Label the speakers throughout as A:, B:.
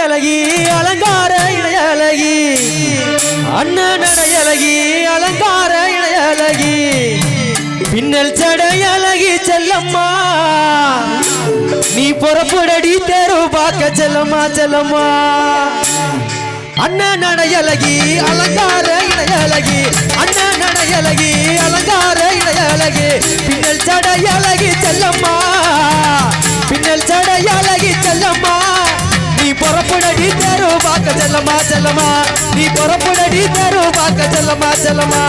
A: நடையழகி அலங்கார இணையழகி அண்ணன் நடையழகி அலங்கார இணையழகி பின்னல் சடையழகி செல்லம்மா. நீ புறப்படடி தெரு பார்க்க செல்லம்மா செல்லம்மா. அண்ணன் நடையழகி அலங்கார இணையழகி அண்ணன் நடையழகி அலங்கார இணையழகி பின்னல் சடையழகி செல்லம்மா. பார்க்க செல்லமா செல்லம்மா நீ பொறப்புடடி தரும் பார்க்க
B: செல்லமா செல்லமா.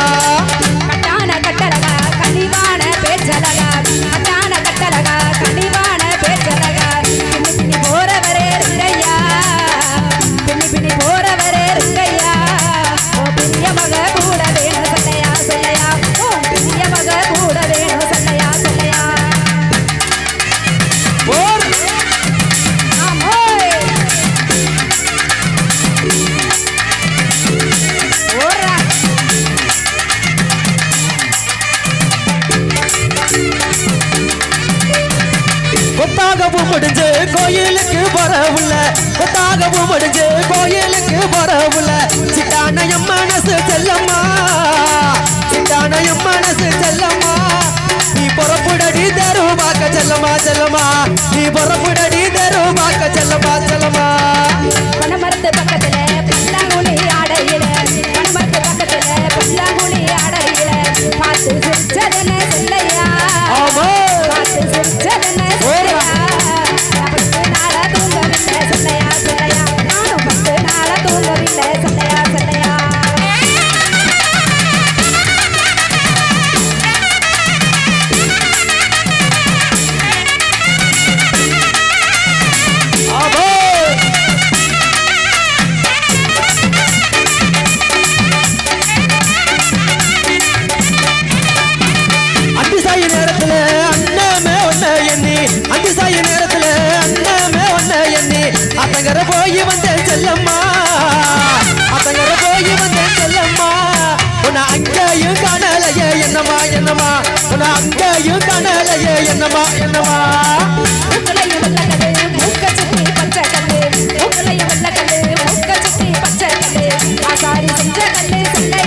A: கொத்தாகவும் முடிஞ்சு கோயிலுக்கு வரவுல கொத்தாகவும் முடிஞ்சு கோயிலுக்கு வரவுள்ள சிட்டானயம் மனசு செல்லம்மா சிட்டானயம் மனசு செல்லம்மா. நீ பொறப்புடடி தரு பார்க்க செல்லம்மா செல்லம்மா. நீ பொறப்புடடி தரு பார்க்க செல்லம்மா செல்லம்மா.
B: பனமரத்து பக்கத்துல
A: எண்ணி சாய நேரத்துல அண்ணாமே ஒன்ன எண்ணி அத்தங்கர போய் வந்தேன் செல்லம்மா. அத்தங்கர போய் வந்தேன் செல்லம்மா. உன்னை அங்கேயும் காணலையே என்னமா என்னமா உன்னை அங்கேயும் காணலையே என்னமா என்னமா
B: பச்சை கல்லு பச்சை கல்லு ஆசாரி செஞ்ச கல்லு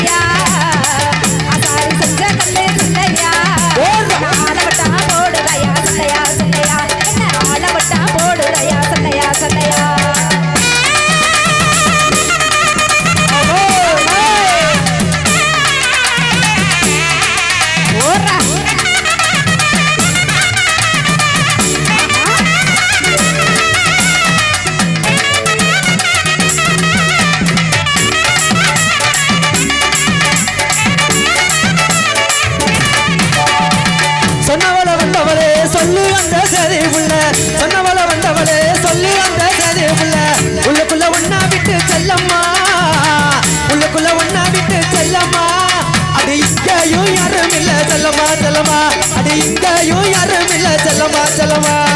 B: செலவா